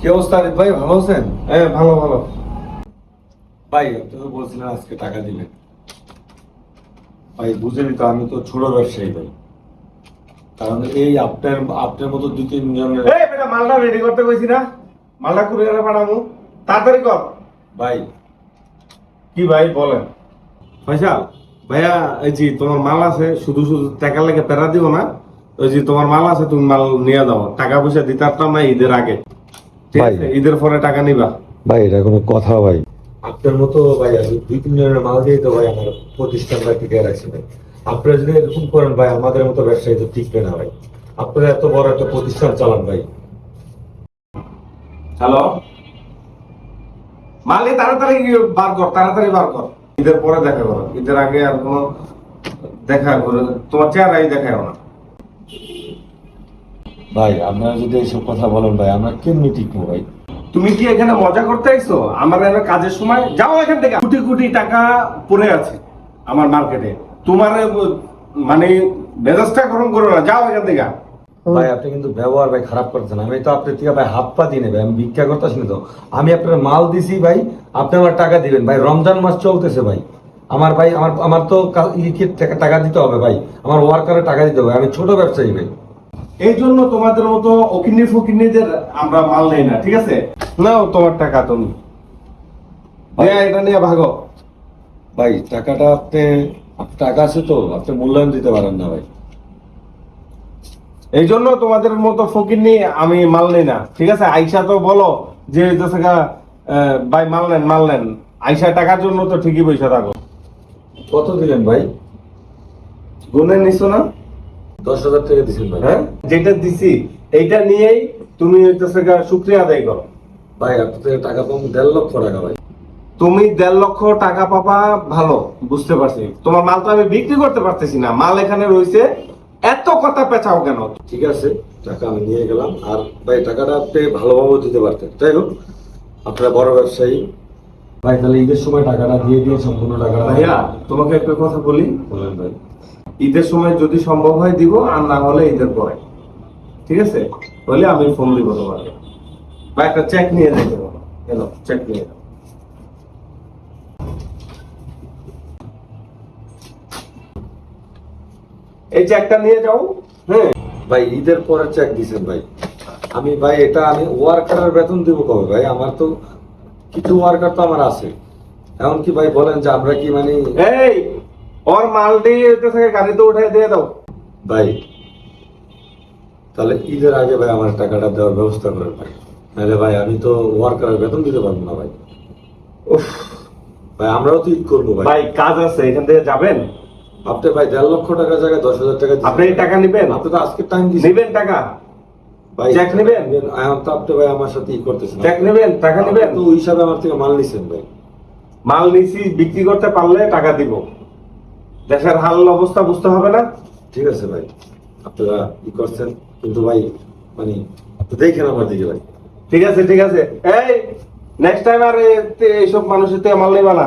কি অবস্থা আরিফ ভাই? ভালো আছেন? হ্যাঁ ভালো ভালো। ভাই আপনি তো বলছিলেন আজকে টাকা দিবেন। ভাই বুঝেনি তো আমি তো ছোট ব্যবসায়ী ভাই। কারণ এই আপনার আপনার মতো দুই তিনজনের এই বেটা মালটা রেডি করতে কইছি না। মালটা কুরিয়ারে পাঠামু। তাড়াতাড়ি কর। ভাই। কি ভাই বলেন। ফয়সাল ভাইয়া এই যে তোমার মাল আছে শুধু শুধু টাকা লাগে পেরা দিও না ওই যে তোমার মাল আছে তুমি মাল নিয়ে দাও টাকা পয়সা দিতে পারতাম না ঈদের আগে। ঠিক আছে ঈদের পরে টাকা নিবা। ভাই এটা কোনো কথা ভাই। আপনার মতো ভাই আমি দুই তিনজনের মাল দিয়ে তো ভাই আমার প্রতিষ্ঠানটা টিকে রাখছি ভাই। আপনারা যদি এরকম করেন ভাই আমাদের মতো ব্যবসায়ী তো টিকবে না ভাই। আপনারা এত বড় একটা প্রতিষ্ঠান চালান ভাই। হ্যালো মাল তাড়াতাড়ি বার কর তাড়াতাড়ি বার কর। ঈদের পরে দেখা করো। ঈদের আগে আর কোনো দেখা করে তোমার চেহারাই দেখাও না। ভাই আপনারা যদি এইসব কথা বলেন ভাই আমরা কেমনি টিকবো ভাই? তুমি কি এখানে মজা করতে আইছো? আমার এখানে কাজের সময় যাও এখান থেকে। কোটি কোটি টাকা পড়ে আছে আমার মার্কেটে তোমার মানে মেজাজটা গরম করো না। যাও এখান থেকে। ভাই আপনি কিন্তু ব্যবহার ভাই খারাপ করছেন আমি তো আপনার থেকে ভাই হাত পা দিয়ে নেবে আমি ভিক্ষা করতেছি না তো। আমি আপনার মাল দিছি ভাই আপনি আমার টাকা দিবেন। ভাই রমজান মাস চলতেছে ভাই। আমার ভাই আমার আমার তো টাকা- দিতে হবে ভাই। আমার ওয়ার্কারে টাকা দিতে হবে। আমি ছোট ব্যবসায়ী ভাই। এই জন্য তোমাদের মতো অকিন্নি ফকিন্নিদের আমরা মাল নেই না ঠিক আছে? নাও তোমার টাকা তুমি। এটা নিয়ে ভাগো। ভাই টাকাটা আপনি টাকা আছে তো আপনি মূল্যায়ন দিতে পারেন না ভাই। এই জন্য তোমাদের মতো ফকিন্নি আমি মাল নেই না। ঠিক আছে? আইসা তো বলো যে ভাই মাল নেন মাল নেন। আইসা টাকার জন্য তো ঠিকই পয়সা থাকো। কত দিলেন ভাই? গুনে নিছো না? দশ হাজার টাকা দিচ্ছেন ভাই। হ্যাঁ? যেটা দিছি এইটা নিয়েই তুমি হইতেছে শুক্রিয়া আদায় করো। ভাই আপনার থেকে টাকা পাবো দেড় লক্ষ টাকা ভাই। তুমি দেড় লক্ষ টাকা পাবা ভালো বুঝতে পারছি। তোমার মাল তো আমি বিক্রি করতে পারতেছি না। মাল এখানে রয়েছে এত কথা পেঁচাও কেন? ঠিক আছে টাকা আমি নিয়ে গেলাম। আর ভাই টাকাটা আপনি ভালোভাবে দিতে পারতেন। যাই হোক আপনারা বড় ব্যবসায়ী। ভাই তাহলে ঈদের সময় টাকাটা দিয়ে দিয়ে সম্পূর্ণ টাকাটা। ভাইয়া তোমাকে একটা কথা বলি। বলেন ভাই। ঈদের সময় যদি সম্ভব হয় দিব আর না হলে ঈদের পরে। ঠিক আছে? হলে আমি ফোন দিব তোমাকে। বা একটা চেক নিয়ে বলো এলো চেক নিয়ে যাও এই চেকটা নিয়ে যাও। হ্যাঁ। ভাই ঈদের পরে চেক দিছেন ভাই। আমি ভাই এটা আমি ওয়ার্কারের বেতন দিব কবে ভাই? আমার তো কিছু ওয়ার্কার তো আমার আছে। এমনকি ভাই বলেন যে আমরা কি মানে এই ওর মাল দিয়ে থেকে গাড়িতে উঠে দিয়ে দাও। ভাই তাহলে ঈদের আগে ভাই আমার টাকাটা দেওয়ার ব্যবস্থা করেন ভাই। নাহলে ভাই আমি তো ওয়ার্কারের বেতন দিতে পারব না ভাই। উফ, ভাই আমরাও তো ঈদ করব ভাই। ভাই কাজ আছে এখান থেকে যাবেন? আপনি ভাই দেড় লক্ষ টাকার জায়গায় দশ হাজার টাকা আপনি টাকা নিবেন? আপনি তো আজকে টাইম দিচ্ছেন নিবেন টাকা? ভাই চেক নিবেন? এখন তো আপনি ভাই আমার সাথে ই করতেছেন। চেক নিবেন টাকা আপনি তো ওই হিসাবে আমার থেকে মাল নিছেন ভাই। মাল নিছি বিক্রি করতে পারলে টাকা দিব। দেশের হাল অবস্থা বুঝতে হবে না? ঠিক আছে ভাই আপনারা ই করছেন। কিন্তু ভাই মানে দেখেন আমার দিকে ভাই। ঠিক আছে ঠিক আছে। এই নেক্সট টাইম আর এইসব মানুষের থেকে মাল নেবা না।